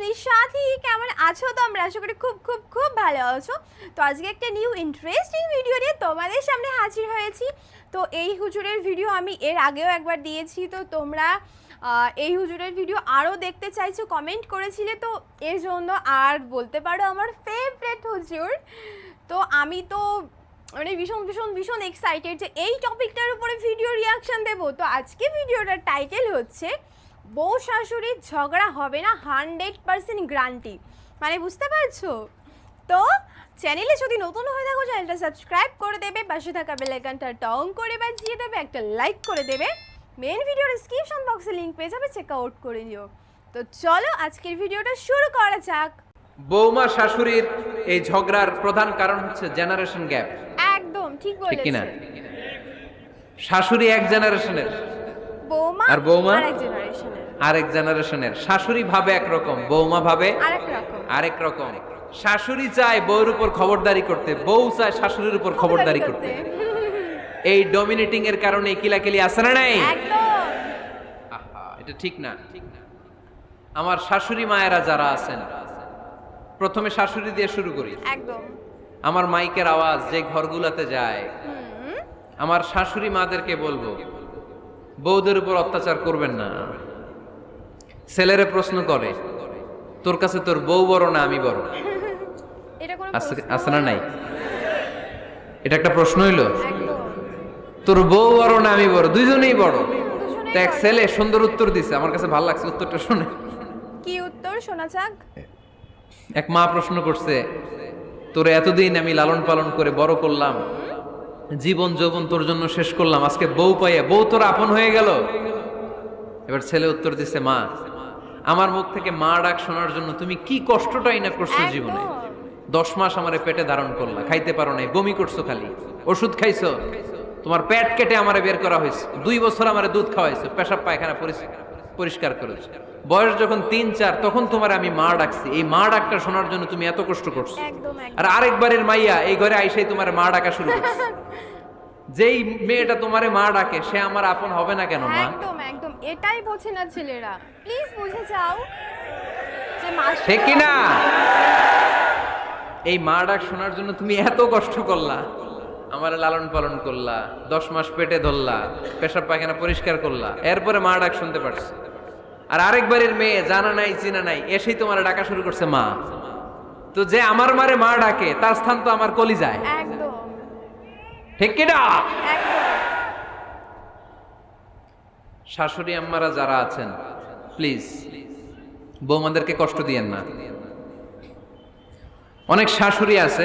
Me সাথী, কেমন আছো তোমরা? আশা করি খুব খুব খুব ভালো আছো। তো আজকে একটা নিউ ইন্টারেস্টিং ভিডিও নিয়ে তোমাদের সামনে হাজির হয়েছি। তো এই হুজুরের ভিডিও আমি এর আগেও একবার দিয়েছি। তো তোমরা এই হুজুরের ভিডিও আরও দেখতে চাইছো কমেন্ট করেছিলে, তো এর জন্য আর বলতে পারো আমার ফেভারেট হুজুর। তো আমি তো মানে ভীষণ ভীষণ ভীষণ এক্সাইটেড যে এই টপিকটার উপরে ভিডিও রিয়াকশন দেবো। তো আজকে ভিডিওটার টাইটেল হচ্ছে বউ শাশুড়ির ঝগড়া হবে না হান্ড্রেড পার্সেন্ট গ্রান্টি মানে বুঝতে পারছ? তো চ্যানেলে যদি নতুন হয়ে থাকো চ্যানেলটা সাবস্ক্রাইব করে দেবে পাশে থাকা বেলাইকানটা টং করে বাজিয়ে দেবে একটা লাইক করে দেবে। মেন ভিডিওর ডিসক্রিপশন বক্সে লিঙ্ক পেয়ে যাবে চেক আউট করে নিও। তো চলো আজকের ভিডিওটা শুরু করা যাক। বৌমা শাশুড়ির এই ঝগড়ার প্রধান কারণ হচ্ছে জেনারেশন গ্যাপ একদম ঠিক বলেছেন শাশুড়ি এক জেনারেশনের বৌমা আর বৌমা? আরেক জেনারেশনের। শাশুড়ি ভাবে একরকম বৌমা ভাবে আরেক রকম। শাশুড়ি চায় বউর উপর খবরদারি করতে বউ চায় শাশুড়ির উপর খবরদারি করতে। এই ডমিনেটিং এর কারণে কিলাকিলি আছে না নাই? এটা ঠিক না। আমার শাশুড়ি মায়েরা যারা আছেন প্রথমে শাশুড়ি দিয়ে শুরু করি। একদম। আমার মাইকের আওয়াজ যে ঘরগুলাতে যায় আমার শাশুড়ি মাদেরকে বলব বউদের উপর অত্যাচার করবেন না। ছেলেরে প্রশ্ন করে তোর কাছে তোর বউ বড় না আমি বড়? আছে না নাই? এটা একটা প্রশ্ন হইল? তোর বউ বড় না আমি বড়? দুইজনেই বড়। তো এক ছেলে সুন্দর উত্তর দিছে। আমার কাছে ভালো লাগছে উত্তরটা শুনে। কি উত্তর? শোনা যাক। এক মা প্রশ্ন করছে তোরে এতদিন আমি লালন পালন করে বড় করলাম জীবন যৌবন তোর জন্য শেষ করলাম। আজকে বউ পাইয়া বউ তোর আপন হয়ে গেল। এবার ছেলে উত্তর দিছে মা আমার মুখ থেকে মা ডাক শোনার জন্য তুমি কি কষ্টটাই না করছ জীবনে? দশ মাস আমার পেটে ধারণ করলা খাইতে পারো নাই বমি করছ খালি ওষুধ খাইছো। তোমার পেট কেটে আমারে বের করা হয়েছে দুই বছর আমারে দুধ খাওয়াইছো পেশাব পায়খানা পরিষ্কার পরিষ্কার করেছ। বয়স যখন তিন চার তখন তোমার আমি মা ডাকছি। এই মা ডাকটা শোনার জন্য তুমি এত কষ্ট করছ। আর আরেকবারের মাইয়া এই ঘরে আইসাই তোমার মা ডাকা শুরু করছে। যেই মেয়েটা তোমারে মা ডাকে সে আমার আপন হবে না কেন মা? একদম একদম। এটাই বোঝে না ছেলেরা। প্লিজ বুঝে যাও যে মাস ঠিক কি না এই মা ডাক শোনার জন্য তুমি এত কষ্ট করলা। আমার লালন পালন করলা দশ মাস পেটে ধরলা পেশাব পায়খানা পরিষ্কার করলা এরপরে মা ডাক শুনতে পারছে। আর আরেকবারের মেয়ে জানা নাই চিনা নাই এসেই তোমার ডাকা শুরু করছে মা। তো যে আমার মারে মা ডাকে তার স্থান তো আমার কলি যায় ঠিক শাশুড়ি আম্মারা যারা আছেন প্লিজ বৌমাদেরকে কষ্ট দিয়েন না। অনেক শাশুড়ি আছে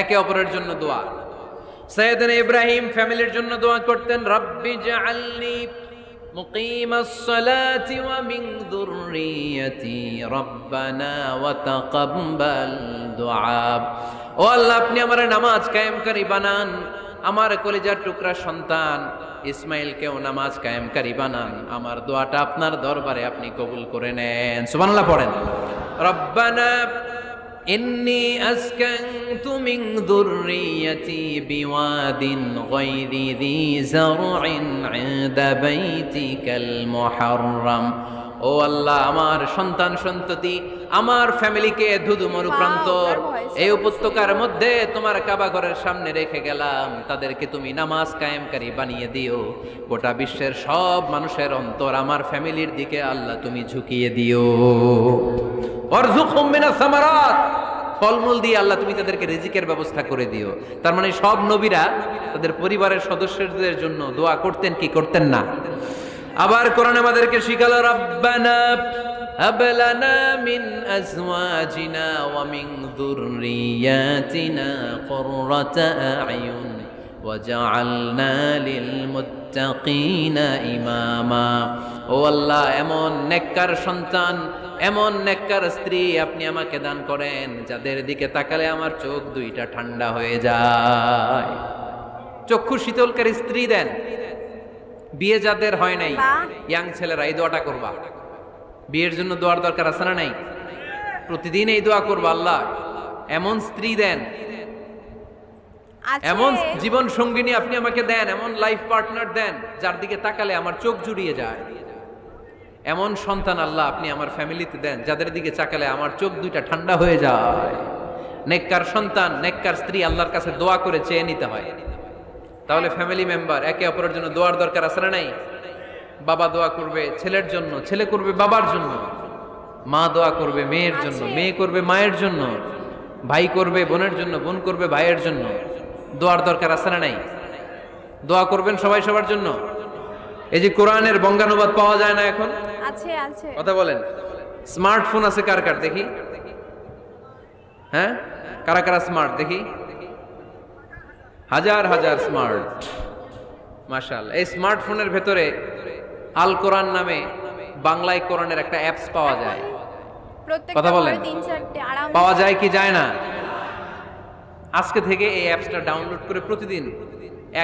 একে অপরের জন্য দোয়া। সৈয়দিন ইব্রাহিম ফ্যামিলির জন্য দোয়া করতেন, রব্বি জাআলনি মুকিমাস সালাতি ওয়া মিন যুররিয়াতি রব্বানা ওয়া তাকাব্বাল দুআ ও আল্লাহ, আপনি আমার নামাজ কায়েমকারী বানান, আমার কলিজার টুকরা সন্তান ইসমাইলকেও নামাজ কায়েমকারী বানান। আমার দোয়াটা আপনার দরবারে আপনি কবুল করে নেন। সুবহানাল্লাহ পড়েন। রব্বানা إني أسكنت من ذريتي بواد غير ذي زرع عند بيتك المحرم ও আল্লাহ আমার সন্তান সন্ততি আমার ফ্যামিলিকে ধুধু মরুপ্রান্তর Wow, এই উপত্যকার মধ্যে তোমার কাবা ঘরের সামনে রেখে গেলাম। তাদেরকে তুমি নামাজ কায়েমকারী বানিয়ে দিও। গোটা বিশ্বের সব মানুষের অন্তর আমার ফ্যামিলির দিকে আল্লাহ তুমি ঝুঁকিয়ে দিও। সামারাত। ফলমূল দিয়ে আল্লাহ তুমি তাদেরকে রিজিকের ব্যবস্থা করে দিও। তার মানে সব নবীরা তাদের পরিবারের সদস্যদের জন্য দোয়া করতেন কি করতেন না? আবার কোরআন আমাদেরকে শিখালো রব্বানা هب لنا من أزواجنا ومن ذرياتنا قرة أعين وجعلنا للمتقين إماما ও আল্লাহ এমন নেককার সন্তান এমন নেককার স্ত্রী আপনি আমাকে দান করেন যাদের দিকে তাকালে আমার চোখ দুইটা ঠান্ডা হয়ে যায় চক্ষু শীতলকারী স্ত্রী দেন বিয়ে যাদের হয় নাই বাহ। ইয়াং ছেলেরা এই দোয়াটা করবা বিয়ের জন্য দোয়ার দরকার আছে না নাই? প্রতিদিন এই দোয়া করব আল্লাহ। এমন স্ত্রী দেন। এমন জীবন সঙ্গিনী আপনি আমাকে দেন এমন লাইফ পার্টনার দেন যার দিকে তাকালে আমার চোখ জুড়িয়ে যায়। এমন সন্তান আল্লাহ আপনি আমার ফ্যামিলিতে দেন যাদের দিকে চাকালে আমার চোখ দুইটা ঠান্ডা হয়ে যায়। নেককার সন্তান নেককার স্ত্রী আল্লাহর কাছে দোয়া করে চেয়ে নিতে হয়। তাহলে ফ্যামিলি মেম্বার একে অপরের জন্য দোয়ার দরকার আছে না নাই? বাবা দোয়া করবে ছেলের জন্য ছেলে করবে বাবার জন্য মা দোয়া করবে মেয়ের জন্য মেয়ে করবে মায়ের জন্য ভাই করবে বোনের জন্য বোন করবে ভাইয়ের জন্য। দোয়ার দরকার আছে না নাই? দোয়া করবেন সবাই সবার জন্য? এই যে কোরআনের বঙ্গানুবাদ পাওয়া যায় না এখন? কথা বলেন। স্মার্টফোন আছে কার কার? দেখি। হ্যাঁ? কারা কারা স্মার্ট দেখি। হাজার হাজার স্মার্ট মাশাল এই স্মার্টফোনের ভেতরে আল কোরআন নামে বাংলায় কোরআনের একটা অ্যাপস পাওয়া যায়। কথা বলেন। পাওয়া যায় কি যায় না? আজকে থেকে এই অ্যাপসটা ডাউনলোড করে প্রতিদিন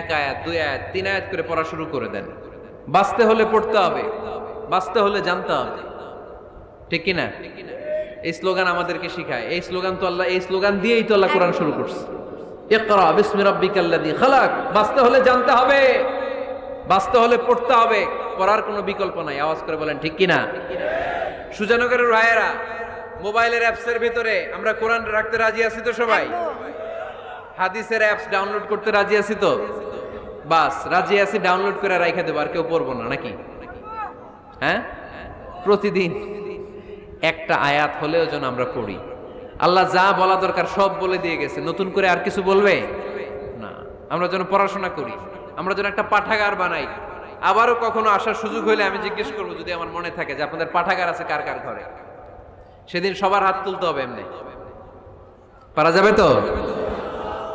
এক আয়াত দুই আয়াত তিন আয়াত করে পড়া শুরু করে দেন। বাঁচতে হলে পড়তে হবে। বাঁচতে হলে জানতে হবে। ঠিক কি না এই স্লোগান আমাদেরকে শিখায়। এই স্লোগান তো আল্লাহ এই স্লোগান দিয়েই তো আল্লাহ কোরআন শুরু করছে। ইকরা বিসমি রাব্বিকাল্লাযী খালাক। বাঁচতে হলে জানতে হবে। বাঁচতে হলে পড়তে হবে। পড়ার কোনো বিকল্প নাই। আওয়াজ করে বলেন, ঠিক কি না সুজানগরের রায়েরা মোবাইলের অ্যাপসের ভিতরে আমরা কোরআন রাখতে রাজি আছি তো সবাই? হাদিসের অ্যাপস ডাউনলোড করতে রাজি আছি তো? বাস, রাজি আছি ডাউনলোড করে রাইখা দেবো, আর কেউ পড়ব না, নাকি? হ্যাঁ? প্রতিদিন একটা আয়াত হলেও যেন আমরা পড়ি। আল্লাহ যা বলা দরকার সব বলে দিয়ে গেছে। নতুন করে আর কিছু বলবে? না। আমরা যেন পড়াশোনা করি। আমরা যেন একটা পাঠাগার বানাই। আবারও কখনো আসার সুযোগ হইলে আমি জিজ্ঞেস করব, যদি আমার মনে থাকে যে আপনাদের পাঠাগার আছে কার কার ঘরে? সেদিন সবার হাত তুলতে হবে এমনি। পারা যাবে তো?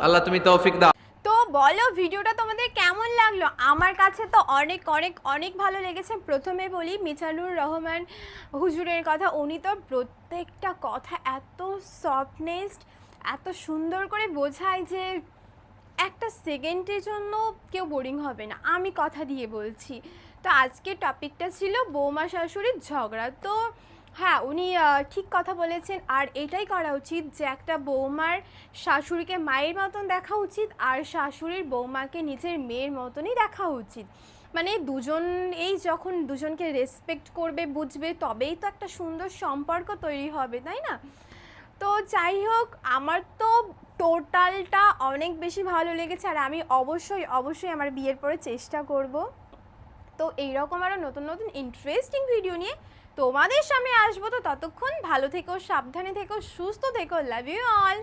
আল্লাহ তুমি তৌফিক দাও। তো বলো, ভিডিওটা তোমাদের কেমন লাগল? আমার কাছে তো অনেক অনেক অনেক ভালো লেগেছে। প্রথমে বলি মিজানুর রহমান হুজুরের কথা। উনি তো প্রত্যেকটা কথা এত সফটনেসড এত সুন্দর করে বোঝায় যে একটা সেকেন্ডের জন্য কেউ বোরিং হবে না। আমি কথা দিয়ে বলছি। তো আজকে টপিকটা ছিল বৌমা শাশুড়ির ঝগড়া। তো হ্যাঁ উনি ঠিক কথা বলেছেন। আর এটাই করা উচিত যে একটা বৌমার শাশুড়িকে মায়ের মতন দেখা উচিত আর শাশুড়ির বৌমাকে নিজের মেয়ের মতনই দেখা উচিত। মানে দুজন, এই যখন দুজনকে রেসপেক্ট করবে, বুঝবে, তবেই তো একটা সুন্দর সম্পর্ক তৈরি হবে, তাই না? তো যাই হোক, আমার তো টোটালটা অনেক বেশি ভালো লেগেছে আর আমি অবশ্যই অবশ্যই আমার বিয়ের পরে চেষ্টা করব। তো এইরকম আরও নতুন নতুন ইন্টারেস্টিং ভিডিও নিয়ে তোমাদের সামনে আসব। তো ততক্ষণ ভালো থেকো, সাবধানে থেকো, সুস্থ থেকো লাভ ইউ অল